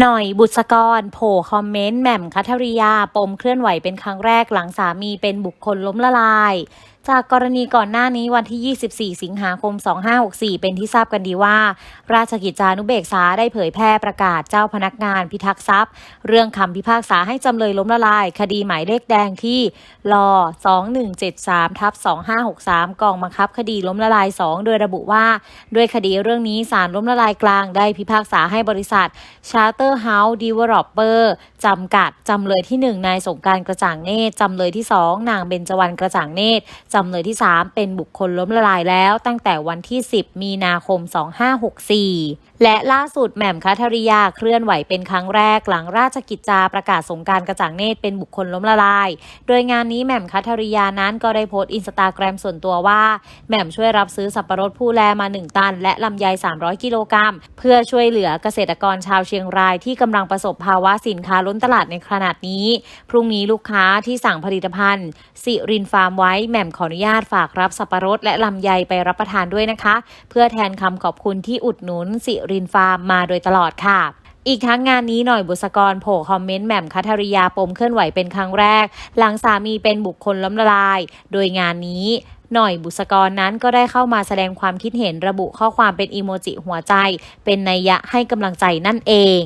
หน่อยบุษกรโผล่คอมเมนต์แหม่มคัทริยา ปมเคลื่อนไหวเป็นครั้งแรกหลังสามีเป็นบุคคลล้มละลาย จากกรณีก่อนหน้านี้วันที่ 24 สิงหาคม 2564 เป็นที่ทราบกันดีว่า ราชกิจจานุเบกษาได้เผยแพร่ประกาศเจ้าพนักงานพิทักษ์ทรัพย์ เรื่องคำพิพากษาให้จำเลยล้มละลาย คดีหมายเลขแดงที่ล2173ทับ2563 กองบังคับ คดีล้มละลาย 2 โดยระบุว่า ด้วยคดีเรื่องนี้ศาลล้มละลายกลางได้พิพากษาให้บริษัท Charterhouse Developer จำกัดจำเลยที่ 1 นายสงการกระจ่างเนตรจำเลยที่ 2 นางเบญจวรรณกระจ่างเนตรจำเลยที่ 3 เป็นบุคคลล้มละลายแล้ว ตั้งแต่วันที่ 10 มีนาคม 2564 และล่าสุดแหม่มคัทริยาเคลื่อนไหวเป็นครั้งแรกหลังราชกิจจาประกาศสงการกระจ่างเนตรเป็นบุคคลล้มละลาย โดยงานนี้แหม่มคัทริยานั้นก็ได้โพสต์อินสตาแกรมส่วนตัวว่าแหม่มช่วยรับซื้อสับปะรดผู้แลมา 1 ตัน และลำไย 300 กิโลกรัม เพื่อช่วยเหลือเกษตรกรชาวเชียงรายที่กำลังประสบภาวะสินค้าล้นตลาดในขนาดนี้ พรุ่งนี้ลูกค้าที่สั่งผลิตภัณฑ์สิรินฟาร์มไว้แหม่มขอออนุญาตฝากรับสับปะรดและลำไยไปรับประทานด้วยนะคะ เพื่อแทนคำขอบคุณที่อุดหนุนสิรินฟาร์มมาโดยตลอดค่ะอีกทั้งงานนี้หน่อยบุษกรโผล่คอมเมนต์แหม่มคัทริยาปมเคลื่อนไหวเป็นครั้งแรก หลังสามีเป็นบุคคลล้มละลาย โดยงานนี้หน่อยบุษกรนั้นก็ได้เข้ามาแสดงความคิดเห็นระบุข้อความเป็นอีโมจิหัวใจ เป็นนัยยะให้กำลังใจนั่นเอง